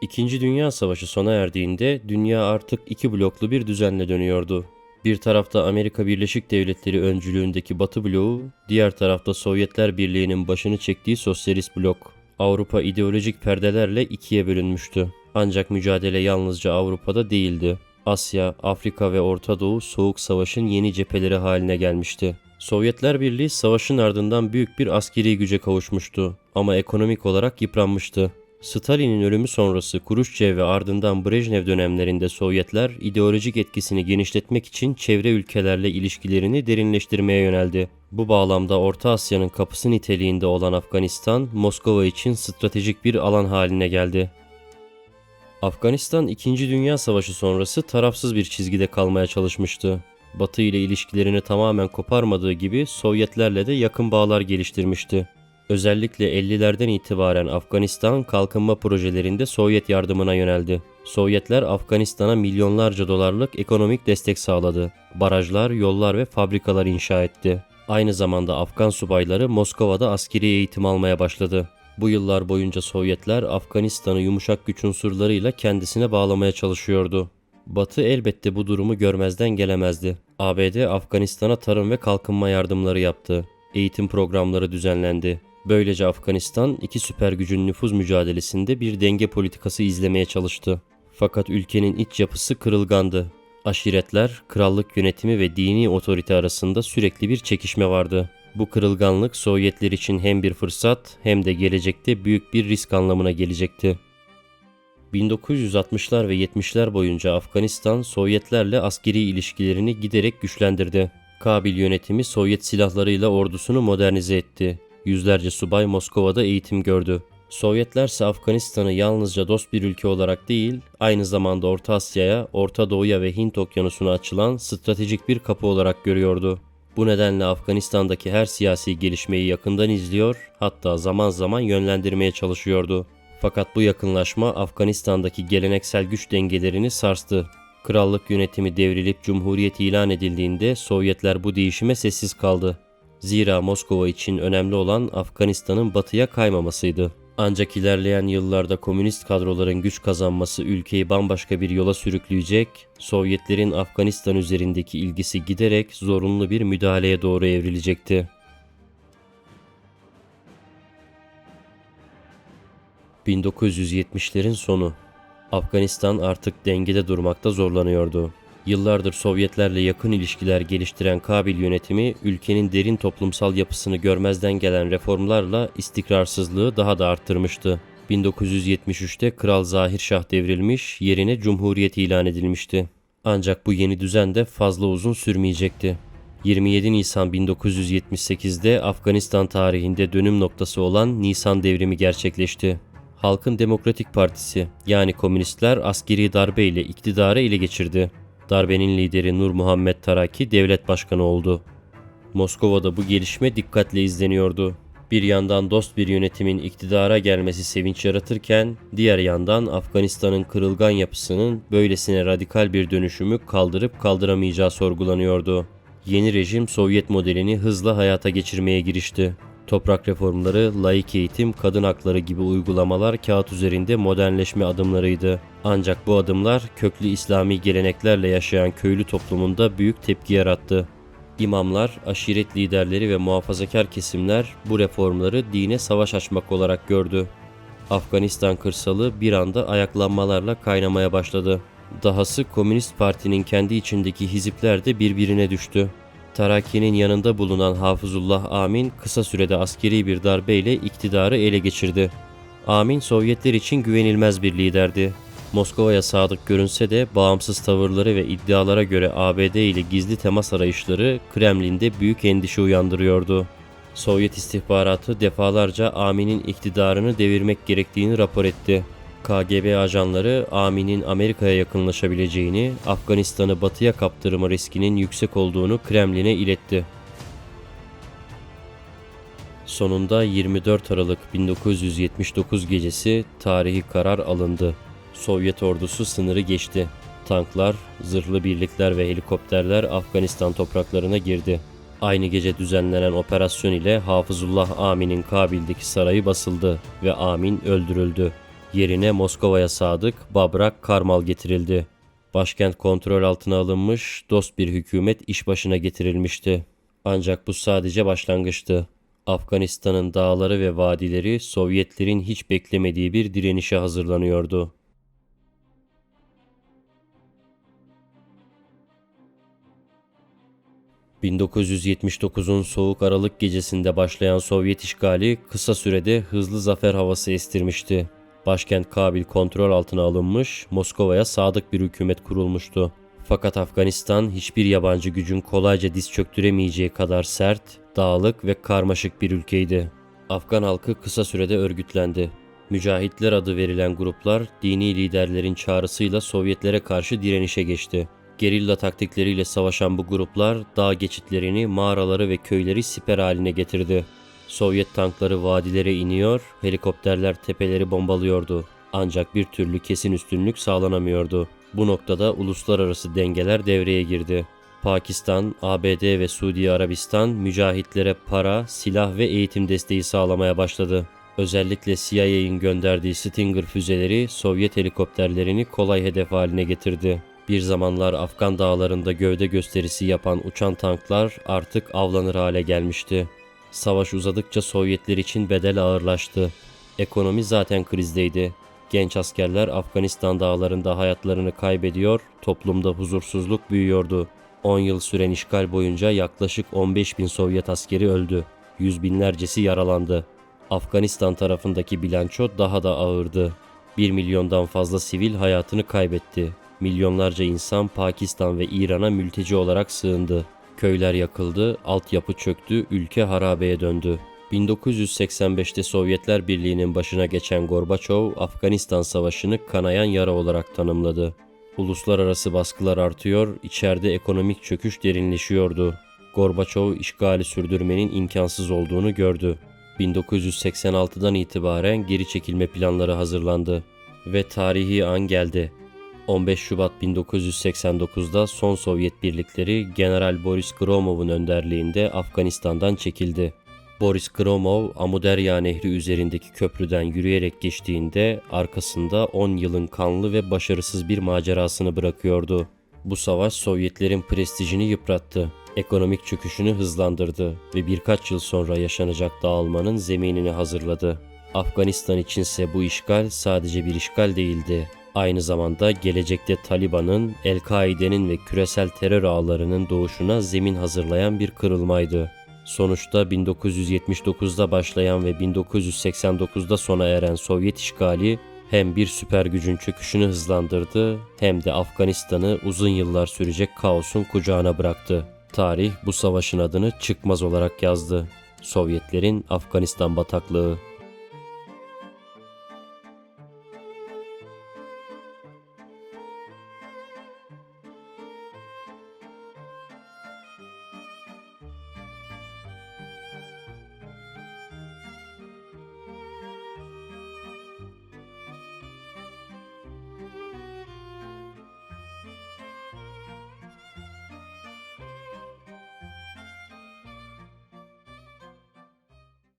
İkinci Dünya Savaşı sona erdiğinde dünya artık iki bloklu bir düzenle dönüyordu. Bir tarafta Amerika Birleşik Devletleri öncülüğündeki Batı bloğu, diğer tarafta Sovyetler Birliği'nin başını çektiği sosyalist blok. Avrupa ideolojik perdelerle ikiye bölünmüştü. Ancak mücadele yalnızca Avrupa'da değildi. Asya, Afrika ve Orta Doğu Soğuk Savaş'ın yeni cepheleri haline gelmişti. Sovyetler Birliği savaşın ardından büyük bir askeri güce kavuşmuştu ama ekonomik olarak yıpranmıştı. Stalin'in ölümü sonrası Kruşçev ve ardından Brejnev dönemlerinde Sovyetler ideolojik etkisini genişletmek için çevre ülkelerle ilişkilerini derinleştirmeye yöneldi. Bu bağlamda Orta Asya'nın kapısı niteliğinde olan Afganistan, Moskova için stratejik bir alan haline geldi. Afganistan 2. Dünya Savaşı sonrası tarafsız bir çizgide kalmaya çalışmıştı. Batı ile ilişkilerini tamamen koparmadığı gibi Sovyetlerle de yakın bağlar geliştirmişti. Özellikle 50'lerden itibaren Afganistan kalkınma projelerinde Sovyet yardımına yöneldi. Sovyetler Afganistan'a milyonlarca dolarlık ekonomik destek sağladı. Barajlar, yollar ve fabrikalar inşa etti. Aynı zamanda Afgan subayları Moskova'da askeri eğitim almaya başladı. Bu yıllar boyunca Sovyetler Afganistan'ı yumuşak güç unsurlarıyla kendisine bağlamaya çalışıyordu. Batı elbette bu durumu görmezden gelemezdi. ABD Afganistan'a tarım ve kalkınma yardımları yaptı. Eğitim programları düzenlendi. Böylece Afganistan iki süper gücün nüfuz mücadelesinde bir denge politikası izlemeye çalıştı. Fakat ülkenin iç yapısı kırılgandı. Aşiretler, krallık yönetimi ve dini otorite arasında sürekli bir çekişme vardı. Bu kırılganlık Sovyetler için hem bir fırsat hem de gelecekte büyük bir risk anlamına gelecekti. 1960'lar ve 70'ler boyunca Afganistan Sovyetlerle askeri ilişkilerini giderek güçlendirdi. Kabil yönetimi Sovyet silahlarıyla ordusunu modernize etti. Yüzlerce subay Moskova'da eğitim gördü. Sovyetler ise Afganistan'ı yalnızca dost bir ülke olarak değil, aynı zamanda Orta Asya'ya, Orta Doğu'ya ve Hint Okyanusu'na açılan stratejik bir kapı olarak görüyordu. Bu nedenle Afganistan'daki her siyasi gelişmeyi yakından izliyor, hatta zaman zaman yönlendirmeye çalışıyordu. Fakat bu yakınlaşma Afganistan'daki geleneksel güç dengelerini sarstı. Krallık yönetimi devrilip cumhuriyet ilan edildiğinde Sovyetler bu değişime sessiz kaldı. Zira Moskova için önemli olan Afganistan'ın batıya kaymamasıydı. Ancak ilerleyen yıllarda komünist kadroların güç kazanması ülkeyi bambaşka bir yola sürükleyecek, Sovyetlerin Afganistan üzerindeki ilgisi giderek zorunlu bir müdahaleye doğru evrilecekti. 1970'lerin sonu. Afganistan artık dengede durmakta zorlanıyordu. Yıllardır Sovyetlerle yakın ilişkiler geliştiren Kabil yönetimi ülkenin derin toplumsal yapısını görmezden gelen reformlarla istikrarsızlığı daha da arttırmıştı. 1973'te Kral Zahir Şah devrilmiş, yerine cumhuriyet ilan edilmişti. Ancak bu yeni düzen de fazla uzun sürmeyecekti. 27 Nisan 1978'de Afganistan tarihinde dönüm noktası olan Nisan devrimi gerçekleşti. Halkın Demokratik Partisi yani komünistler askeri darbe ile iktidarı ele geçirdi. Darbenin lideri Nur Muhammed Taraki devlet başkanı oldu. Moskova'da bu gelişme dikkatle izleniyordu. Bir yandan dost bir yönetimin iktidara gelmesi sevinç yaratırken, diğer yandan Afganistan'ın kırılgan yapısının böylesine radikal bir dönüşümü kaldırıp kaldıramayacağı sorgulanıyordu. Yeni rejim Sovyet modelini hızla hayata geçirmeye girişti. Toprak reformları, laik eğitim, kadın hakları gibi uygulamalar kağıt üzerinde modernleşme adımlarıydı. Ancak bu adımlar köklü İslami geleneklerle yaşayan köylü toplumunda büyük tepki yarattı. İmamlar, aşiret liderleri ve muhafazakar kesimler bu reformları dine savaş açmak olarak gördü. Afganistan kırsalı bir anda ayaklanmalarla kaynamaya başladı. Dahası Komünist Parti'nin kendi içindeki hizipler de birbirine düştü. Taraki'nin yanında bulunan Hafızullah Amin kısa sürede askeri bir darbeyle iktidarı ele geçirdi. Amin Sovyetler için güvenilmez bir liderdi. Moskova'ya sadık görünse de bağımsız tavırları ve iddialara göre ABD ile gizli temas arayışları Kremlin'de büyük endişe uyandırıyordu. Sovyet istihbaratı defalarca Amin'in iktidarını devirmek gerektiğini rapor etti. KGB ajanları Amin'in Amerika'ya yakınlaşabileceğini, Afganistan'ı batıya kaptırma riskinin yüksek olduğunu Kremlin'e iletti. Sonunda 24 Aralık 1979 gecesi tarihi karar alındı. Sovyet ordusu sınırı geçti. Tanklar, zırhlı birlikler ve helikopterler Afganistan topraklarına girdi. Aynı gece düzenlenen operasyon ile Hafızullah Amin'in Kabil'deki sarayı basıldı ve Amin öldürüldü. Yerine Moskova'ya sadık Babrak Karmal getirildi. Başkent kontrol altına alınmış, dost bir hükümet iş başına getirilmişti. Ancak bu sadece başlangıçtı. Afganistan'ın dağları ve vadileri Sovyetlerin hiç beklemediği bir direnişe hazırlanıyordu. 1979'un soğuk Aralık gecesinde başlayan Sovyet işgali kısa sürede hızlı zafer havası estirmişti. Başkent Kabil kontrol altına alınmış, Moskova'ya sadık bir hükümet kurulmuştu. Fakat Afganistan hiçbir yabancı gücün kolayca diz çöktüremeyeceği kadar sert, dağlık ve karmaşık bir ülkeydi. Afgan halkı kısa sürede örgütlendi. Mücahitler adı verilen gruplar dini liderlerin çağrısıyla Sovyetlere karşı direnişe geçti. Gerilla taktikleriyle savaşan bu gruplar dağ geçitlerini, mağaraları ve köyleri siper haline getirdi. Sovyet tankları vadilere iniyor, helikopterler tepeleri bombalıyordu. Ancak bir türlü kesin üstünlük sağlanamıyordu. Bu noktada uluslararası dengeler devreye girdi. Pakistan, ABD ve Suudi Arabistan mücahitlere para, silah ve eğitim desteği sağlamaya başladı. Özellikle CIA'in gönderdiği Stinger füzeleri Sovyet helikopterlerini kolay hedef haline getirdi. Bir zamanlar Afgan dağlarında gövde gösterisi yapan uçan tanklar artık avlanır hale gelmişti. Savaş uzadıkça Sovyetler için bedel ağırlaştı. Ekonomi zaten krizdeydi. Genç askerler Afganistan dağlarında hayatlarını kaybediyor, toplumda huzursuzluk büyüyordu. 10 yıl süren işgal boyunca yaklaşık 15 bin Sovyet askeri öldü. Yüz binlercesi yaralandı. Afganistan tarafındaki bilanço daha da ağırdı. 1 milyondan fazla sivil hayatını kaybetti. Milyonlarca insan Pakistan ve İran'a mülteci olarak sığındı. Köyler yakıldı, altyapı çöktü, ülke harabeye döndü. 1985'te Sovyetler Birliği'nin başına geçen Gorbaçov, Afganistan Savaşı'nı kanayan yara olarak tanımladı. Uluslararası baskılar artıyor, içeride ekonomik çöküş derinleşiyordu. Gorbaçov işgali sürdürmenin imkansız olduğunu gördü. 1986'dan itibaren geri çekilme planları hazırlandı ve tarihi an geldi. 15 Şubat 1989'da son Sovyet birlikleri General Boris Gromov'un önderliğinde Afganistan'dan çekildi. Boris Gromov, Amudarya Nehri üzerindeki köprüden yürüyerek geçtiğinde arkasında 10 yılın kanlı ve başarısız bir macerasını bırakıyordu. Bu savaş Sovyetlerin prestijini yıprattı, ekonomik çöküşünü hızlandırdı ve birkaç yıl sonra yaşanacak dağılmanın zeminini hazırladı. Afganistan içinse bu işgal sadece bir işgal değildi. Aynı zamanda gelecekte Taliban'ın, El-Kaide'nin ve küresel terör ağlarının doğuşuna zemin hazırlayan bir kırılmaydı. Sonuçta 1979'da başlayan ve 1989'da sona eren Sovyet işgali hem bir süper gücün çöküşünü hızlandırdı hem de Afganistan'ı uzun yıllar sürecek kaosun kucağına bıraktı. Tarih bu savaşın adını çıkmaz olarak yazdı. Sovyetlerin Afganistan bataklığı